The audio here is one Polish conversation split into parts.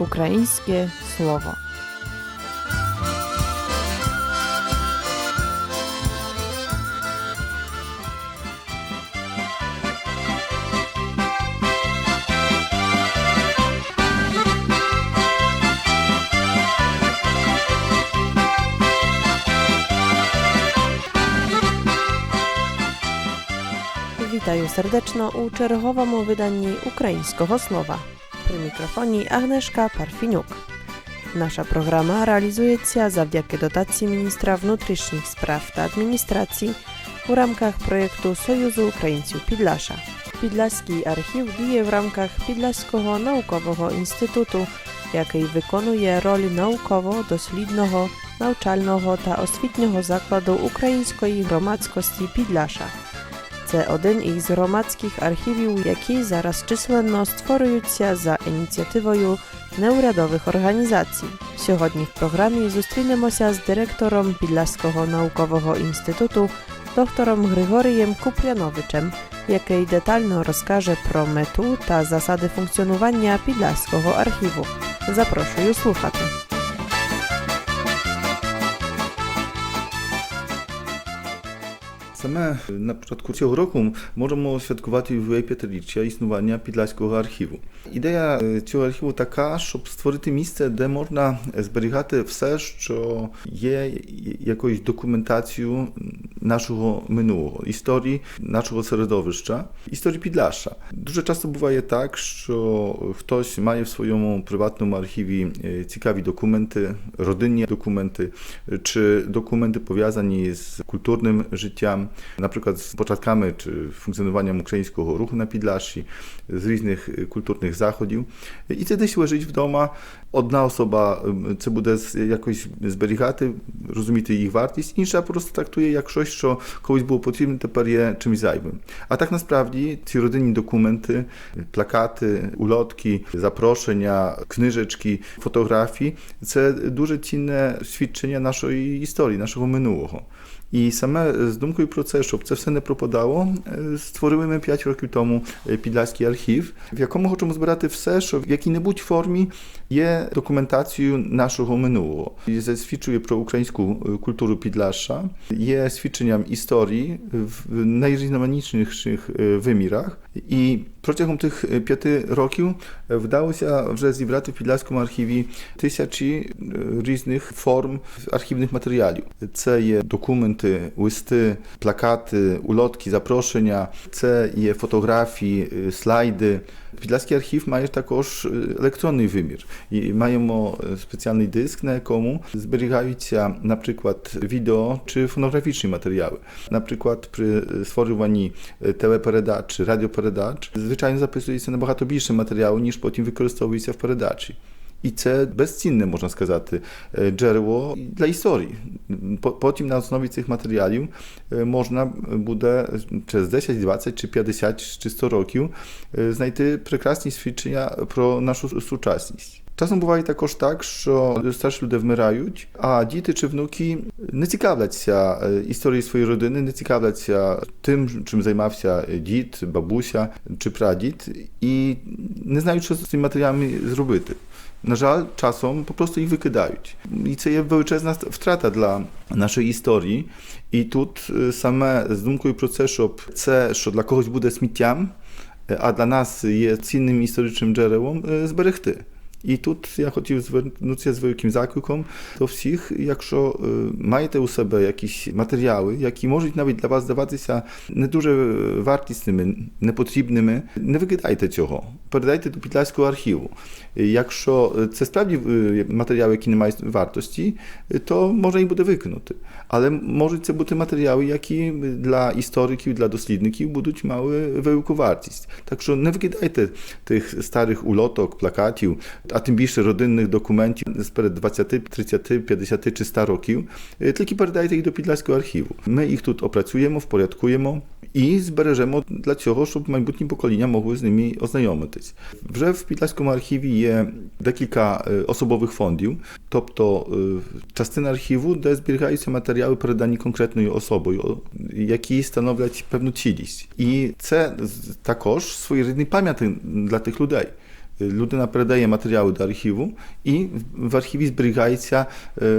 українське слово. Witaju serdeczno u czerwowemu wydaniu ukraińskiego słowa. Przy mikrofonie Agnieszka Parfiniuk. Nasza programa realizuje się zawdzięki dotacji Ministra Wnętrznych Spraw i Administracji w ramkach projektu Sojuzu Ukraińców Pidlasza. Pidlaski archiw dzieje w ramkach Pidlaskiego Naukowego Instytutu, jaki wykonuje rolę naukowo-doslidnego, nauczalnego ta oswitnego zakładu ukraińskiej gromadzkości Pidlasza. Ce odyn ich zromackich archiwiu, jak i zaraz czysłenno się za inicjatywą ju neuradowych organizacji. W siechodnich programie zustrzynemo się z dyrektorem Bilaskoho Naukowego Instytutu, doktorem Grygoriem Kuprianowiczem, i detalno rozkaże prometu ta zasady funkcjonowania Bilaskoho Archiwu. Zaproszę już słuchaczy. Same y, na początku tego roku możemy oświadkować w jej pietrelicie istnienia Pidlańskiego Archiwum. Idea tego y, archiwum taka, żeby stworzyć miejsce, gdzie można zbierać wszystko, co jest jakąś dokumentacją naszego minulego, historii naszego środowiska, historii Pidlasza. Dużo czasu bywa tak, że ktoś ma w swoim prywatnym archiwum y, ciekawi dokumenty, rodzinne dokumenty, czy dokumenty powiązane z kulturnym życiem na przykład z początkami czy funkcjonowaniem ukraińskiego ruchu na Pidlaszy, z różnych kulturnych zachodził. I wtedy się żyć w doma. Одна osoba, co буде якось зберігати, розуміти їх вартість, інша просто трактує як щось, що колись було потрібне, тепер є czymś zajmym. A tak насправді ці родинні документи, плакати, ulotki, запрошення, книжечки, фотографії це дуже цінне свідчення нашої історії, нашого минулого. I same z Dumku i Procesu, co w sene propadało, e, stworzyły my 5 roku Pidlaski Archiw, w jakim chcemy zbierać w sesz, w jakiej nie budź formie, je dokumentacji naszego minuło. Je ze pro ukraińską e, kulturę Pidlasza, je ćwiczeniem historii w najróżniejszych e, wymirach. I przeciągom tych e, pięty roku e, wdało się, że zebrati w Podlaskim archiwie tysiące e, różnych form archiwnych materiałów. To je dokumenty, listy, plakaty, ulotki, zaproszenia, to je fotografii, slajdy. Pidlaski archiw ma także elektronny wymiar. I mają specjalny dysk, na komu zbierają się na przykład wideo czy fonograficzne materiały. Na przykład przy stworzeniu czy radioperedaczy, predacz, zwyczajnie zapisuje się na bardzo bliższe materiały niż tym wykorzystuje się w predaczy. I to bezcinne, można powiedzieć, dżerło dla historii. Po tym na podstawie tych materiałów e, można będzie przez 10, 20, czy 50, czy 100 lat e, znajdować piękne świadczenia pro naszą współczesność. Czasem bywa i takoż tak, że starsi ludzie wmierają, a dzieci czy wnuki nie ciekawią się e, historii swojej rodziny, nie ciekawią się tym, czym zajmował się dzid, babusia czy pradzid i nie znają, co z tymi materiałami zrobić. Na żal, czasem po prostu ich wykydają. I to jest wyczesna strata dla naszej historii. I tu e, same z dumką i procesu, co dla kogoś będzie smitiam, e, a dla nas jest innym historycznym dżerełom, zberechty. ty. I tu choć jest zwrócić się z wielkim zakrykom do wszystkich, jakże y, macie u siebie jakieś materiały, jakie może nawet dla was dawać nie duże y, wartościowymi, niepotrzebnymi, nie wygadajcie tego. Podajcie do Pitlajskiego archiwu. Jakże y, to sprawdzi materiały, jakie nie mają wartości, to może i będzie wyknuty. Ale możecie, to będą materiały, jakie dla historyków, dla doslidników będą mały wielką wartość. Także nie wygadajcie tych starych ulotok, plakatów, a tym bliższe rodzinnych dokumentów sprzed 20, 30, 50 czy 100 roków, y, tylko podajcie ich do Pidlańskiego archiwu. My ich tu opracujemy, uporządkujemy i zbierzemy dla tego, żeby najbliższe pokolenia mogły z nimi oznajomić się. W Pidlańskim archiwie jest kilka y, osobowych fundów, to to y, części archiwu, gdzie zbierają się materiały przedane konkretnej osobie, jakie stanowią pewną cilość. I to także swój rodzinny pamiątek dla tych ludzi. Ludyna predaje materiały do archiwum i w archiwum zbrygajcia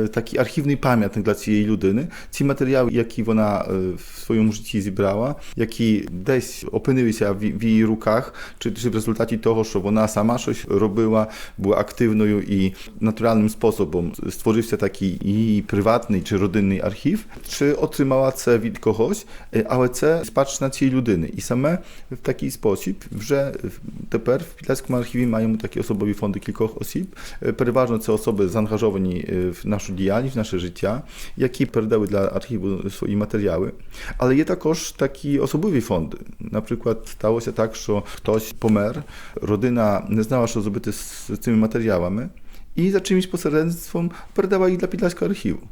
e, taki archiwny pamiętnik dla jej ludyny. Ci materiały, jakie ona e, w swoim życiu zebrała, jakie gdzieś opłynęły się w jej rukach, czy, czy w rezultacie tego, że ona sama coś robiła, była aktywną i naturalnym sposobem stworzył taki jej prywatny czy rodzinny archiw, czy otrzymała ce od kogoś, ale ce spatrz na ciej ludyny. I same w taki sposób, że teraz w Pilackim archiwum mają takie osobowe fondy kilku osób. E, przeważnie te osoby zaangażowane w naszą działalność, w nasze życie, jakie передаły dla archiwu swoje materiały. Ale je takoż takie osobowe fondy. Na przykład stało się tak, że ktoś pomer, rodyna nie znała, co zrobić z tymi materiałami i za czymś pośrednictwem przedała ich dla Pidlańskiego Archiwu.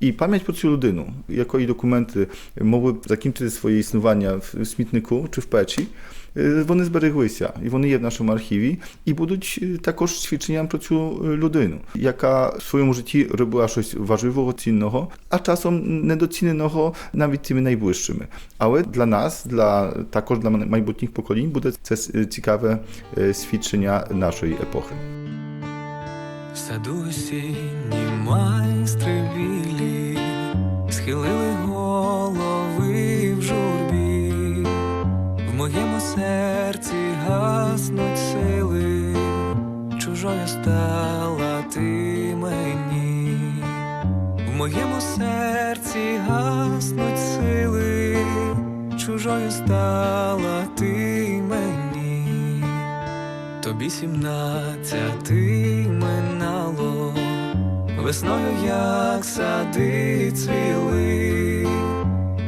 I pamięć ludynu, jako i dokumenty mogły zakończyć swoje istnienia w Smitniku czy w Peci, e, one zberygły się i one je w naszym archiwie i buduć e, takoż ćwiczenia przeciw ludynu, jaka w swoim życiu robiła coś warzywo cinnego, a czasem niedocinnego nawet tymi najbłyższymi. Ale dla nas, dla, takoż dla najbliższych pokoleń, będzie to e, ciekawe ćwiczenia naszej epoki. саду осінні майстри білі, схилили голови в журбі, в моєму серці гаснуть сили, чужою стала ти мені, в моєму серці гаснуть сили, чужою стала ти мені. Тобі сімнадцяти мене весною, як сади цвіли,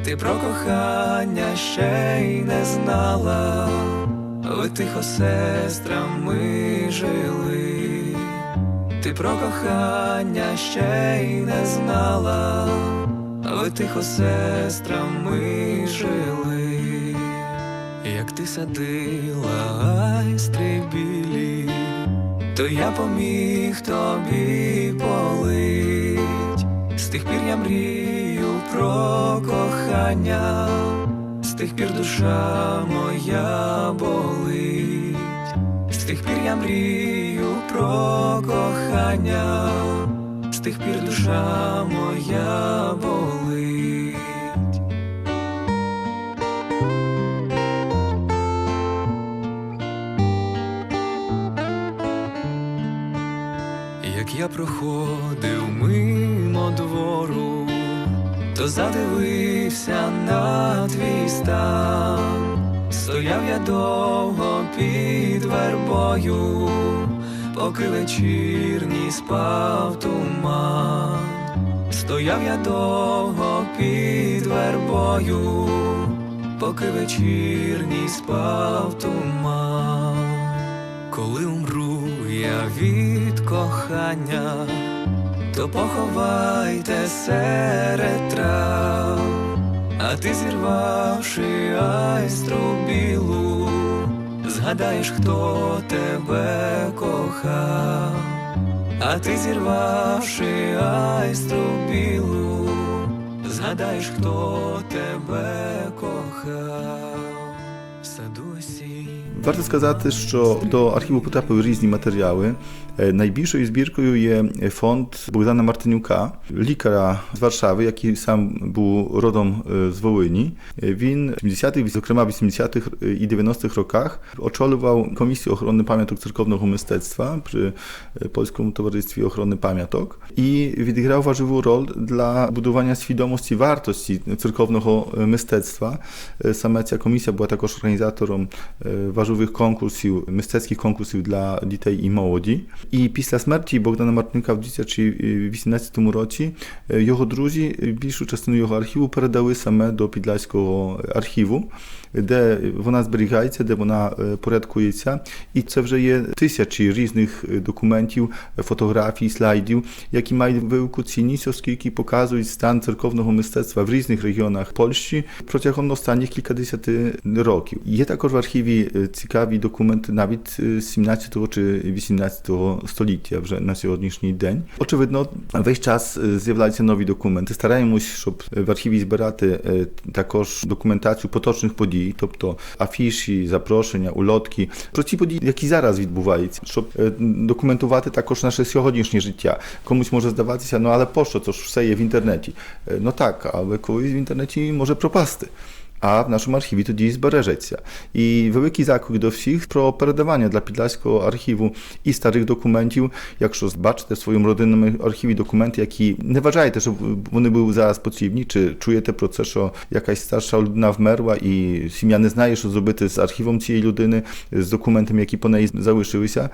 ти про кохання ще й не знала, ви тихо сестрами жили, ти про кохання ще й не знала, ви тихо сестрами жили, як ти садила, айстрибів то я поміг тобі болить, з тих пір я мрію про кохання, з тих пір душа моя болить, з тих пір я мрію про кохання, з тих пір душа моя болить. проходив мимо двору, то задивився на твій стан, стояв я довго під вербою, поки вечірній спав туман, стояв я довго під вербою, поки вечірній спав туман коли умру я від кохання, то поховайте серед трав, а ти зірвавши айстру білу, згадаєш, хто тебе кохав, а ти зірвавши айстру білу, згадаєш, хто тебе кохав, саду осінь Warto wskazać też, że do archiwum різні różne materiały. збіркою є фонд Богдана Мартинюка, лікаря з Варшави, який сам був родом з Волині. Він в 70-х, зокрема в 80-х і 90-tych роках очолював Komisję Ochrony Pamiątek Cyrkownego Mystectwa przy e, Polskim Towarzystwie Ochrony Pamiątok i wygrał ważną rolę dla budowania świadomości wartości cyrkownego mystectwa. E, sama ta komisja była także organizatorem e, ważnych narodowych konkurs sił, mysteckich konkurs dla dzieci i młodzi. I pisla śmierci Bogdana Martynka y, w dzieciaczy w 18 roci jego druzi większą część jego archiwu передали same do pidlańskiego archiwum. де вона зберігається, де вона е, порядкується, і це вже є тисячі різних е, документів, фотографій, слайдів, які мають велику цінність, оскільки показують стан церковного мистецтва в різних регіонах Польщі протягом останніх кількадесяти років. Є також в архіві е, цікаві документи навіть 17 чи 18 століття вже на сьогоднішній день. Очевидно, весь час з'являються нові документи. Стараємось, щоб в архіві збирати також документацію поточних подій. і тобто афіші, запрошення, улотки про ті події, які зараз відбуваються, щоб документувати також наше сьогоднішнє життя. Комусь може здаватися, ну але пощо, це ж все є в інтернеті. Ну так, але колись в інтернеті може пропасти a w naszym archiwie to dziś zbereżecie. I wielki zakłód do wszystkich pro передавання dla Підляського archiwu i starych dokumentów, jak już zobaczycie w swoim rodzinnym archiwie dokumenty, jaki nie też, że one były zaraz potrzebni, czy czuje te że jakaś starsza ludna wmerła i simia nie znaje, co z archiwum tej ludyny, z dokumentem, jaki po niej załyszyły się,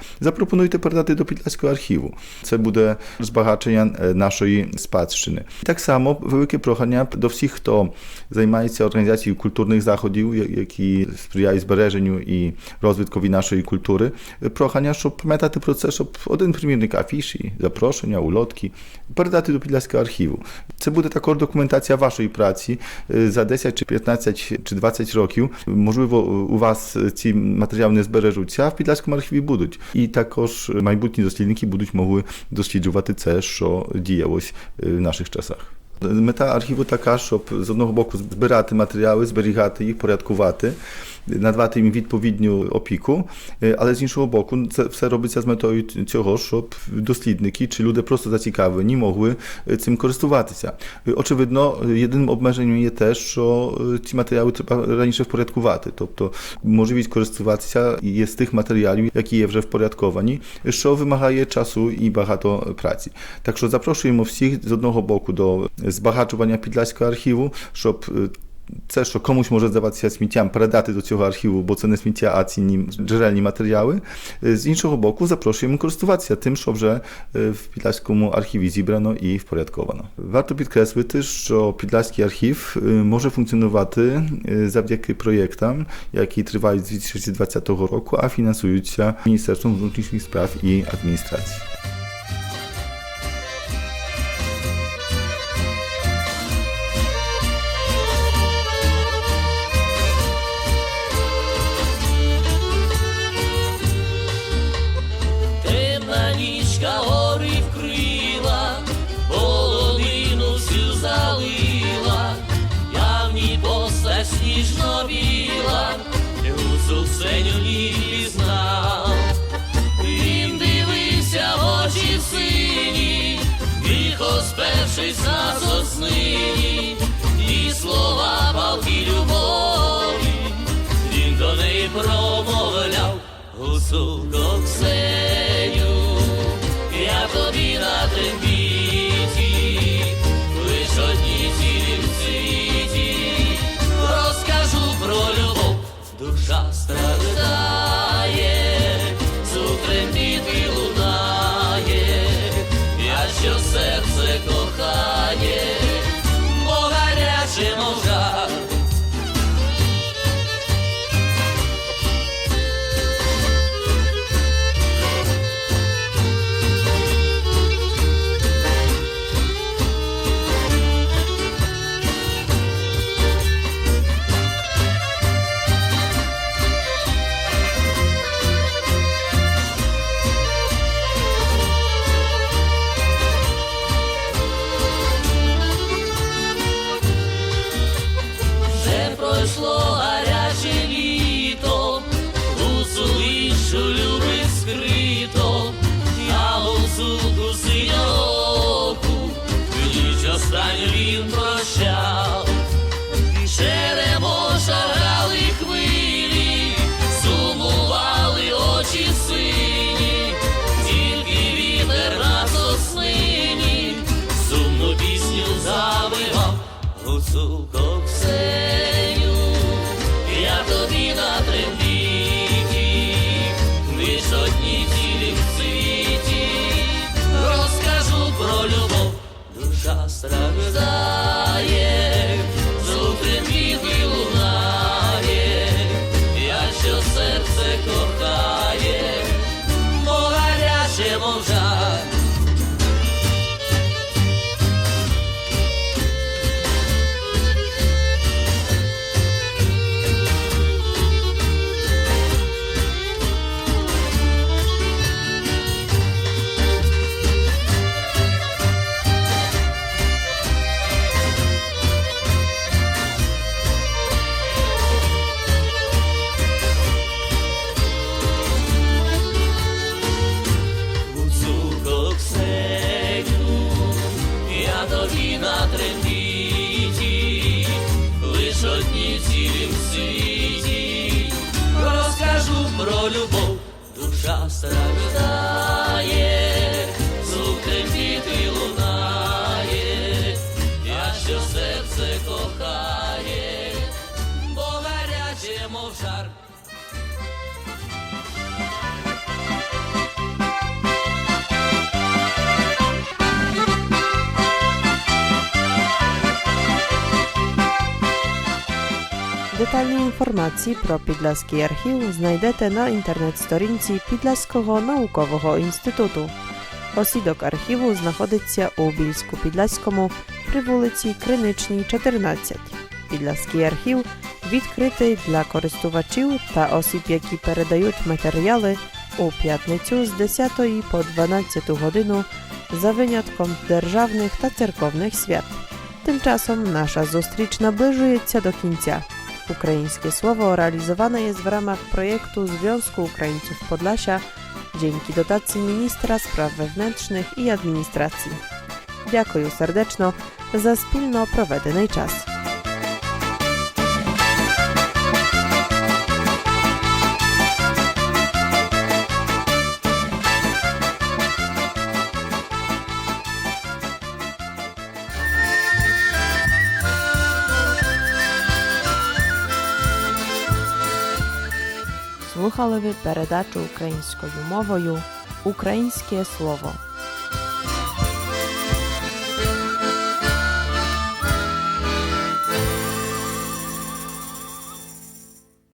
te передати do Підляського archiwu. To będzie zbagaczenie naszej spadszczyny. I tak samo wielkie prochania do wszystkich, kto zajmuje się organizacją sił zachodził, jaki sprzyjał zbereżeniu i no rozwitkowi naszej kultury, prochania, że pamięta ten proces od imprimiernych afiszy, zaproszenia, ulotki, perdaty do pilarskiego archiwu. Co będzie taka dokumentacja waszej pracy y, za 10, czy 15, czy 20 lat, możliwe u was ci materiały nie zbereżujcie, a w pilarskim archiwie budyć. I takoż majbutni zostelniki budyć mogły dosyć uwaty, co dzieje się w naszych czasach. Мета архіву така, щоб з одного боку збирати матеріали, зберігати їх, порядкувати. na dwa tym w odpowiedniu opiku, y, ale z innego boku, co robić z metodą tego, żeby dosłowniki, czy ludzie prosto zaciekawi, nie mogły y, tym korzystać. Y, Oczywiście jedynym obmężeniem jest też, że ci materiały trzeba raniejsze w porządku waty. To, to możliwość korzystać jest z tych materiałów, jakie je jest w porządku wani, co wymaga czasu i bardzo pracy. Także zapraszamy wsi z jednego boku do zbahaczowania Pidlaśka archiwum, żeby też, co komuś może zdawać się śmieciami, predaty do ciego archiwu, bo ceny śmiecia, a drzelni materiały. Y, z innego boku zaprosił mu korzystowacja, tym, że y, w Pidlaskim archiwi zibrano i wporiadkowano. Warto podkreślić też, że Pidlaski archiw y, może funkcjonować zawdzięki projektom, jaki trwają z 2020 roku, a finansuje się Ministerstwem Wewnętrznych Spraw i Administracji. so God's sake. Детальні інформації про Підляський архів знайдете на інтернет-сторінці Підляського наукового інституту. Осідок архіву знаходиться у Більську Підляському при вулиці Криничній, 14. Підляський архів відкритий для користувачів та осіб, які передають матеріали у п'ятницю з 10 по 12 годину за винятком державних та церковних свят. Тим часом наша зустріч наближується до кінця. Ukraińskie Słowo realizowane jest w ramach projektu Związku Ukraińców Podlasia dzięki dotacji Ministra Spraw Wewnętrznych i Administracji. Dziękuję serdeczno za spilno prowadzony czas. ви передачу українською мовою Українське слово.